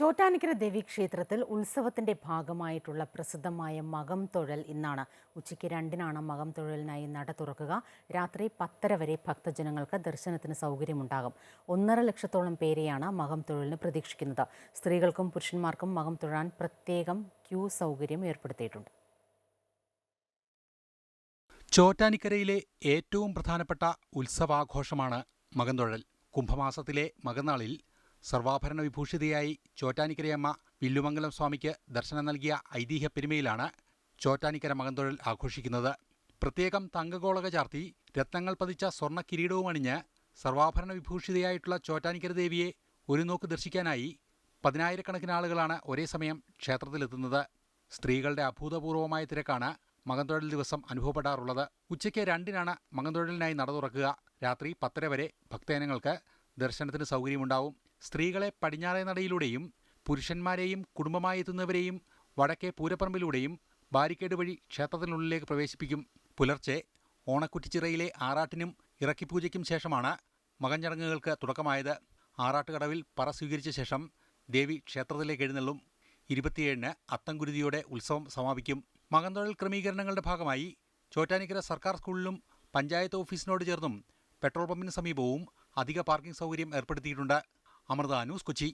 ചോറ്റാനിക്കര ദേവീക്ഷേത്രത്തിൽ ഉത്സവത്തിന്റെ ഭാഗമായിട്ടുള്ള പ്രസിദ്ധമായ മകം തൊഴൽ ഇന്നാണ്. ഉച്ചയ്ക്ക് രണ്ടിനാണ് മകം തൊഴലിനായി നട തുറക്കുക. രാത്രി പത്തര വരെ ഭക്തജനങ്ങൾക്ക് ദർശനത്തിന് സൗകര്യമുണ്ടാകും. ഒന്നര ലക്ഷത്തോളം പേരെയാണ് മകം തൊഴിലിന് പ്രതീക്ഷിക്കുന്നത്. സ്ത്രീകൾക്കും പുരുഷന്മാർക്കും മകം തൊഴാൻ പ്രത്യേകം ക്യൂ സൗകര്യം ഏർപ്പെടുത്തിയിട്ടുണ്ട്. ചോറ്റാനിക്കരയിലെ ഏറ്റവും പ്രധാനപ്പെട്ട ഉത്സവാഘോഷമാണ് മകന്തൊഴൽ കുംഭമാസത്തിലെ മകനാളിൽ സർവാഭരണ വിഭൂഷിതയായി ചോറ്റാനിക്കരയമ്മ വില്ലുമംഗലം സ്വാമിക്ക് ദർശനം നൽകിയ ഐതിഹ്യ പെരുമയിലാണ് ചോറ്റാനിക്കര മകന്തൊഴൽ ആഘോഷിക്കുന്നത്. പ്രത്യേകം തങ്കഗോളക ചാർത്തി രത്നങ്ങൾ പതിച്ച സ്വർണ കിരീടവും അണിഞ്ഞ് സർവാഭരണ വിഭൂഷിതയായിട്ടുള്ള ചോറ്റാനിക്കര ദേവിയെ ഒരു നോക്ക് ദർശിക്കാനായി പതിനായിരക്കണക്കിന് ആളുകളാണ് ഒരേ സമയം ക്ഷേത്രത്തിലെത്തുന്നത്. സ്ത്രീകളുടെ അഭൂതപൂർവമായ തിരക്കാണ് മകന്തൊഴൽ ദിവസം അനുഭവപ്പെടാറുള്ളത്. ഉച്ചയ്ക്ക് രണ്ടിനാണ് മകന്തൊഴലിനായി നട തുറക്കുക. രാത്രി പത്തര വരെ ഭക്തജനങ്ങൾക്ക് ദർശനത്തിന് സൗകര്യമുണ്ടാവും. സ്ത്രീകളെ പടിഞ്ഞാറേ നടയിലൂടെയും പുരുഷന്മാരെയും കുടുംബമായി എത്തുന്നവരെയും വടക്കേ പൂരപ്പറമ്പിലൂടെയും ബാരിക്കേഡ് വഴി ക്ഷേത്രത്തിനുള്ളിലേക്ക് പ്രവേശിപ്പിക്കും. പുലർച്ചെ ഓണക്കുറ്റിച്ചിറയിലെ ആറാട്ടിനും ഇറക്കിപ്പൂജയ്ക്കും ശേഷമാണ് മകൻ ചടങ്ങുകൾക്ക് തുടക്കമായത്. ആറാട്ടുകടവിൽ പറ സ്വീകരിച്ച ശേഷം ദേവി ക്ഷേത്രത്തിലേക്ക് എഴുന്നള്ളും. ഇരുപത്തിയേഴിന് അത്തംകുരുതിയോടെ ഉത്സവം സമാപിക്കും. മകൻതൊഴിൽ ക്രമീകരണങ്ങളുടെ ഭാഗമായി ചോറ്റാനിക്കര സർക്കാർ സ്കൂളിലും പഞ്ചായത്ത് ഓഫീസിനോട് ചേർന്നും പെട്രോൾ പമ്പിന് സമീപവും അധിക പാർക്കിംഗ് സൗകര്യം ഏർപ്പെടുത്തിയിട്ടുണ്ട്. అమృత న్యూస్కొచ్చి